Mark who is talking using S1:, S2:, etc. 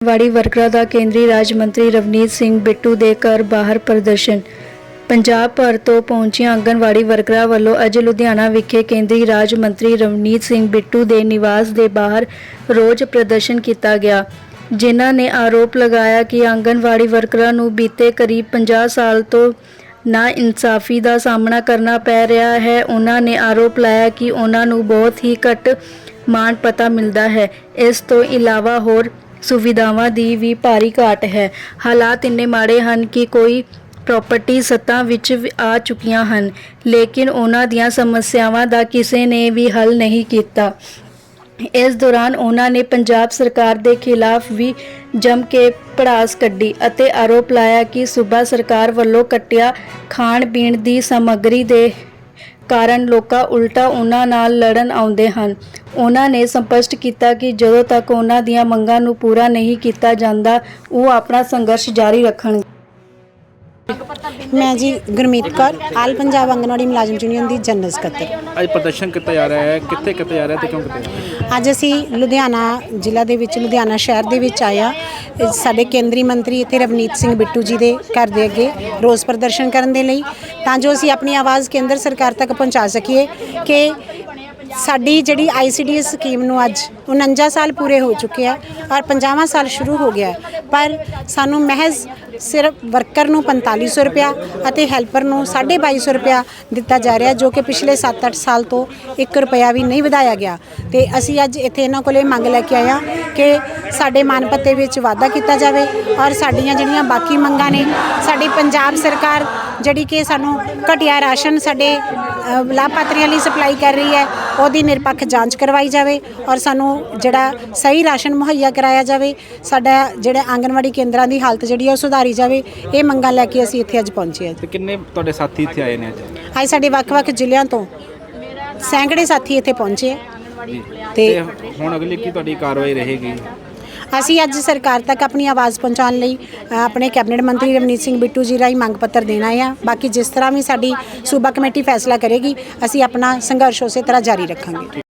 S1: ਵਾੜੀ ਵਰਕਰਾਂ ਦਾ ਕੇਂਦਰੀ ਰਾਜ ਮੰਤਰੀ ਰਵਨੀਤ ਸਿੰਘ ਬਿੱਟੂ ਦੇ ਘਰ ਬਾਹਰ ਪ੍ਰਦਰਸ਼ਨ। ਪੰਜਾਬ ਭਰ ਤੋਂ ਪਹੁੰਚੀਆਂ ਆਂਗਣਵਾੜੀ ਵਰਕਰਾਂ ਵੱਲੋਂ ਅੱਜ ਲੁਧਿਆਣਾ ਵਿਖੇ ਕੇਂਦਰੀ ਰਾਜ ਮੰਤਰੀ ਰਵਨੀਤ ਸਿੰਘ ਬਿੱਟੂ ਦੇ ਨਿਵਾਸ ਦੇ ਬਾਹਰ ਰੋਜ਼ ਪ੍ਰਦਰਸ਼ਨ ਕੀਤਾ ਗਿਆ, ਜਿਨ੍ਹਾਂ ਨੇ ਆਰੋਪ ਲਗਾਇਆ ਕਿ ਆਂਗਨਵਾੜੀ ਵਰਕਰਾਂ ਨੂੰ ਬੀਤੇ ਕਰੀਬ 50 ਸਾਲ ਤੋਂ ਨਾ ਇਨਸਾਫੀ ਦਾ ਸਾਹਮਣਾ ਕਰਨਾ ਪੈ ਰਿਹਾ ਹੈ। ਉਹਨਾਂ ਨੇ ਆਰੋਪ ਲਾਇਆ ਕਿ ਉਹਨਾਂ ਨੂੰ ਬਹੁਤ ਹੀ ਘੱਟ ਮਾਣ ਪਤਾ ਮਿਲਦਾ ਹੈ। ਇਸ ਤੋਂ ਇਲਾਵਾ ਹੋਰ ਸੁਵਿਧਾਵਾਂ ਦੀ ਵੀ ਭਾਰੀ ਘਾਟ ਹੈ। ਹਾਲਾਤ ਇੰਨੇ ਮਾੜੇ ਹਨ ਕਿ ਕੋਈ ਪ੍ਰਾਪਰਟੀ ਸੱਤਾ ਵਿੱਚ ਆ ਚੁੱਕੀਆਂ ਹਨ, ਲੇਕਿਨ ਉਹਨਾਂ ਦੀਆਂ ਸਮੱਸਿਆਵਾਂ ਦਾ ਕਿਸੇ ਨੇ ਵੀ ਹੱਲ ਨਹੀਂ ਕੀਤਾ। ਇਸ ਦੌਰਾਨ ਉਹਨਾਂ ਨੇ ਪੰਜਾਬ ਸਰਕਾਰ ਦੇ ਖਿਲਾਫ ਵੀ ਜੰਮ ਕੇ ਪੜਾਸ ਕੱਢੀ ਅਤੇ ਆਰੋਪ ਲਾਇਆ ਕਿ ਸੂਬਾ ਸਰਕਾਰ ਵੱਲੋਂ ਕੱਟਿਆ ਖਾਣ ਪੀਣ ਦੀ ਸਮੱਗਰੀ ਦੇ ਕਾਰਨ ਲੋਕਾਂ ਉਲਟਾ ਉਹਨਾਂ ਨਾਲ ਲੜਨ ਆਉਂਦੇ ਹਨ। ਉਹਨਾਂ ਨੇ ਸਪਸ਼ਟ ਕੀਤਾ ਕਿ ਜਦੋਂ ਤੱਕ ਉਹਨਾਂ ਦੀਆਂ ਮੰਗਾਂ ਨੂੰ ਪੂਰਾ ਨਹੀਂ ਕੀਤਾ ਜਾਂਦਾ ਉਹ ਆਪਣਾ ਸੰਘਰਸ਼ ਜਾਰੀ ਰੱਖਣਗੇ।
S2: ਮੈਂ ਜੀ ਗੁਰਮੀਤ ਕੌਰ ਆਲ ਪੰਜਾਬ ਆਂਗਨਵਾੜੀ ਮੁਲਾਜ਼ਮ ਯੂਨੀਅਨ ਦੀ ਜਨਰਲ ਸਕੱਤਰ।
S3: ਅੱਜ ਪ੍ਰਦਰਸ਼ਨ ਕੀਤਾ ਜਾ ਰਿਹਾ ਹੈ। ਕਿੱਥੇ ਕੀਤਾ ਜਾ ਰਿਹਾ ਤੇ ਕਿਉਂ ਕੀਤਾ ਜਾ ਰਿਹਾ?
S2: ਅੱਜ ਅਸੀਂ ਲੁਧਿਆਣਾ ਜ਼ਿਲ੍ਹਾ ਦੇ ਵਿੱਚ ਲੁਧਿਆਣਾ ਸ਼ਹਿਰ ਦੇ ਵਿੱਚ ਆਇਆ ਸਾਡੇ ਕੇਂਦਰੀ ਮੰਤਰੀ ਇੱਥੇ ਰਵਨੀਤ ਸਿੰਘ ਬਿੱਟੂ ਜੀ ਦੇ ਘਰ ਦੇ ਅੱਗੇ ਰੋਸ ਪ੍ਰਦਰਸ਼ਨ ਕਰਨ ਦੇ ਲਈ। ਤਾਂ ਜੋ ਅਸੀਂ ਆਪਣੀ ਆਵਾਜ਼ ਕੇਂਦਰ ਸਰਕਾਰ ਤੱਕ ਪਹੁੰਚਾ ਸਕੀਏ ਕਿ ਸਾਡੀ ਜਿਹੜੀ ਆਈਸੀਡੀਐਸ ਸਕੀਮ ਨੂੰ ਅੱਜ 49 ਸਾਲ ਪੂਰੇ ਹੋ ਚੁੱਕੇ ਆ ਔਰ 50ਵਾਂ ਸਾਲ ਸ਼ੁਰੂ ਹੋ ਗਿਆ ਪਰ ਸਾਨੂੰ ਮਹਿਜ਼ ਸਿਰਫ ਵਰਕਰ ਨੂੰ 4500 ਰੁਪਇਆ ਅਤੇ ਹੈਲਪਰ ਨੂੰ 2250 ਰੁਪਇਆ ਦਿੱਤਾ ਜਾ ਰਿਹਾ, ਜੋ ਕਿ ਪਿਛਲੇ 7-8 ਸਾਲ ਤੋਂ 1 ਰੁਪਇਆ ਵੀ ਨਹੀਂ ਵਧਾਇਆ ਗਿਆ। ਤੇ ਅਸੀਂ ਅੱਜ ਇੱਥੇ ਇਹਨਾਂ ਕੋਲੇ ਮੰਗ ਲੈ ਕੇ ਆਇਆ ਕਿ ਸਾਡੇ ਮਾਨਪੱਤੇ ਵਿੱਚ ਵਾਧਾ ਕੀਤਾ ਜਾਵੇ ਔਰ ਸਾਡੀਆਂ ਜਿਹੜੀਆਂ ਬਾਕੀ ਮੰਗਾਂ ਨੇ, ਸਾਡੀ ਪੰਜਾਬ ਸਰਕਾਰ ਜਿਹੜੀ ਕਿ ਸਾਨੂੰ ਘਟੀਆ ਰਾਸ਼ਨ ਸਾਡੇ ਲਾਭਪਾਤਰੀਆਂ ਲਈ ਸਪਲਾਈ ਕਰ ਰਹੀ ਹੈ ਉਹਦੀ ਨਿਰਪੱਖ ਜਾਂਚ ਕਰਵਾਈ ਜਾਵੇ ਔਰ ਸਾਨੂੰ ਜਿਹੜਾ ਸਹੀ ਰਾਸ਼ਨ ਮੁਹੱਈਆ ਕਰਾਇਆ ਜਾਵੇ ਸਾਡਾ ਜਿਹੜਾ ਆਂਗਨਵਾੜੀ ਕੇਂਦਰਾਂ ਦੀ ਹਾਲਤ ਜਿਹੜੀ ਹੈ ਉਹ ਸੁਧਾਰੀ ਜਾਵੇ ਇਹ ਮੰਗਾਂ ਲੈ ਕੇ ਅਸੀਂ ਇੱਥੇ ਅੱਜ ਪਹੁੰਚੇ ਹਾਂ
S3: ਤੇ ਕਿੰਨੇ ਤੁਹਾਡੇ ਸਾਥੀ ਇੱਥੇ ਆਏ ਨੇ ਅੱਜ?
S2: ਅੱਜ ਸਾਡੇ ਵੱਖ-ਵੱਖ ਜ਼ਿਲ੍ਹਿਆਂ ਤੋਂ ਸੈਂਕੜੇ ਸਾਥੀ ਇੱਥੇ ਪਹੁੰਚੇ ਤੇ
S3: ਹੁਣ ਅਗਲੀ ਕੀ ਤੁਹਾਡੀ ਕਾਰਵਾਈ ਰਹੇਗੀ?
S2: ਅਸੀਂ ਅੱਜ ਸਰਕਾਰ ਤੱਕ ਆਪਣੀ ਆਵਾਜ਼ ਪਹੁੰਚਾਉਣ ਲਈ ਆਪਣੇ ਕੈਬਨਿਟ ਮੰਤਰੀ ਰਵਨੀਤ ਸਿੰਘ ਬਿੱਟੂ ਜੀ ਰਾਹੀਂ ਮੰਗ ਪੱਤਰ ਦੇਣਾ ਆਏ ਆ ਬਾਕੀ ਜਿਸ ਤਰ੍ਹਾਂ ਵੀ ਸਾਡੀ ਸੂਬਾ ਕਮੇਟੀ ਫੈਸਲਾ ਕਰੇਗੀ, ਅਸੀਂ ਆਪਣਾ ਸੰਘਰਸ਼ ਉਸੇ ਤਰ੍ਹਾਂ ਜਾਰੀ ਰੱਖਾਂਗੇ।